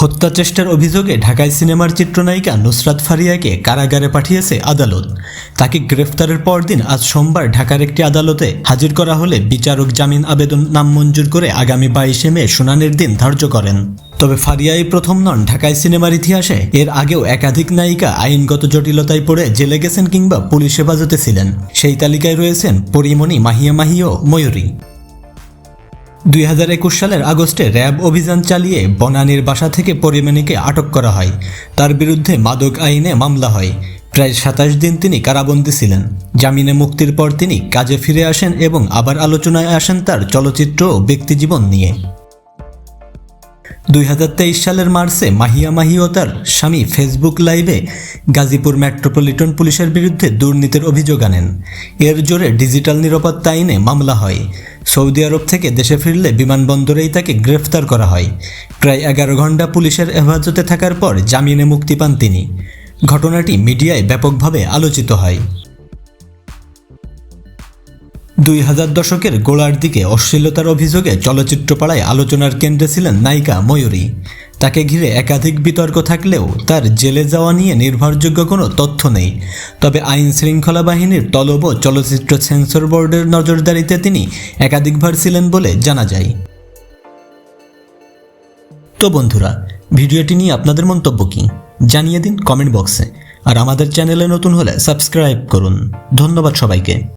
হত্যা চেষ্টার অভিযোগে ঢাকায় সিনেমার চিত্রনায়িকা নুসরাত ফারিয়াকে কারাগারে পাঠিয়েছে আদালত। তাকে গ্রেফতারের পরদিন আজ সোমবার ঢাকার একটি আদালতে হাজির করা হলে বিচারক জামিন আবেদন নামঞ্জুর করে আগামী বাইশে মে শুনানির দিন ধার্য করেন। তবে ফারিয়াই প্রথম নন। ঢাকায় সিনেমার ইতিহাসে এর আগেও একাধিক নায়িকা আইনগত জটিলতায় পড়ে জেলে গেছেন কিংবা পুলিশ হেফাজতে ছিলেন। সেই তালিকায় রয়েছেন পরিমণি মাহিয়া মাহি ও ময়ূরী। দুই হাজার একুশ সালের আগস্টে র্যাব অভিযান চালিয়ে বনানীর বাসা থেকে পরিমাণীকে আটক করা হয়। তার বিরুদ্ধে মাদক আইনে মামলা হয়। প্রায় সাতাশ দিন তিনি কারাবন্দী ছিলেন। জামিনে মুক্তির পর তিনি কাজে ফিরে আসেন এবং আবার আলোচনায় আসেন তার চলচ্চিত্র ও ব্যক্তিজীবন নিয়ে। দুই হাজার তেইশ সালের মার্চে মাহিয়া মাহি ও তার স্বামী ফেসবুক লাইভে গাজীপুর মেট্রোপলিটন পুলিশের বিরুদ্ধে দুর্নীতির অভিযোগ আনেন। এর জোরে ডিজিটাল নিরাপত্তা আইনে মামলা হয়। সৌদি আরব থেকে দেশে ফিরলে বিমানবন্দরেই তাকে গ্রেফতার করা হয়। প্রায় এগারো ঘণ্টা পুলিশের হেফাজতে থাকার পর জামিনে মুক্তি পান তিনি। ঘটনাটি মিডিয়ায় ব্যাপকভাবে আলোচিত হয়। দুই হাজার দশকের গোড়ার দিকে অশ্লীলতার অভিযোগে চলচ্চিত্রপাড়ায় আলোচনার কেন্দ্রে ছিলেন নায়িকা ময়ূরী। তাকে ঘিরে একাধিক বিতর্ক থাকলেও তার জেলে যাওয়া নিয়ে নির্ভরযোগ্য কোনো তথ্য নেই। তবে আইন শৃঙ্খলা বাহিনীর তলব চলচ্চিত্র সেন্সর বোর্ডের নজরদারিতে তিনি একাধিকবার ছিলেন বলে জানা যায়। তো বন্ধুরা, ভিডিওটি নিয়ে আপনাদের মন্তব্য কী? জানিয়ে দিন কমেন্ট বক্সে। আর আমাদের চ্যানেলে নতুন হলে সাবস্ক্রাইব করুন। ধন্যবাদ সবাইকে।